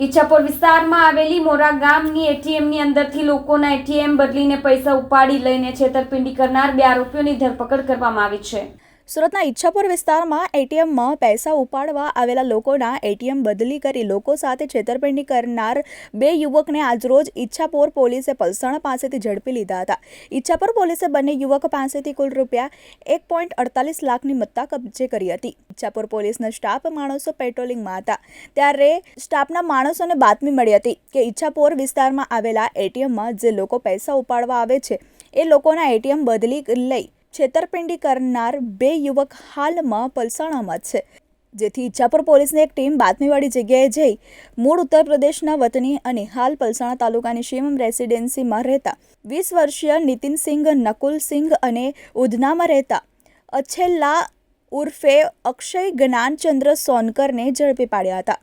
ઈચ્છાપુર વિસ્તારમાં આવેલી મોરા ગામની એટીએમની અંદરથી લોકોના એટીએમ બદલીને પૈસા ઉપાડી લઈને છેતરપિંડી કરનાર બે આરોપીઓની ધરપકડ કરવામાં આવી છે. સુરતના ઈચ્છાપુર વિસ્તારમાં એટીએમમાં પૈસા ઉપાડવા આવેલા લોકોના એટીએમ બદલી કરી લોકો સાથે છેતરપિંડી કરનાર બે યુવકને આજરોજ ઈચ્છાપુર પોલીસે પલસાણા પાસેથી ઝડપી લીધા હતા. ઈચ્છાપુર પોલીસે બંને યુવક પાસેથી કુલ રૂપિયા એક પોઈન્ટ અડતાલીસ લાખની મત્તા કબજે કરી હતી. ઈચ્છાપુર પોલીસના સ્ટાફ માણસો પેટ્રોલિંગમાં હતા. ત્યારે સ્ટાફના માણસોને બાતમી મળી હતી કે ઈચ્છાપુર વિસ્તારમાં આવેલા એટીએમમાં જે લોકો પૈસા ઉપાડવા આવે છે, એ લોકોના એટીએમ બદલી લઈ છેતરપિંડી કરનાર બે યુવક હાલમાં પલસાણામાં છે. જેથી ઇચ્છાપુર પોલીસની એક ટીમ બાતમીવાળી જગ્યાએ જઈ મૂળ ઉત્તર પ્રદેશના વતની અને હાલ પલસાણા તાલુકાની શિવમ રેસિડેન્સીમાં રહેતા વીસ વર્ષીય નીતિનસિંહ નકુલસિંહ અને ઉધનામાં રહેતા અછેલ્લા ઉર્ફે અક્ષય જ્ઞાનચંદ્ર સોનકરને ઝડપી પાડ્યા હતા.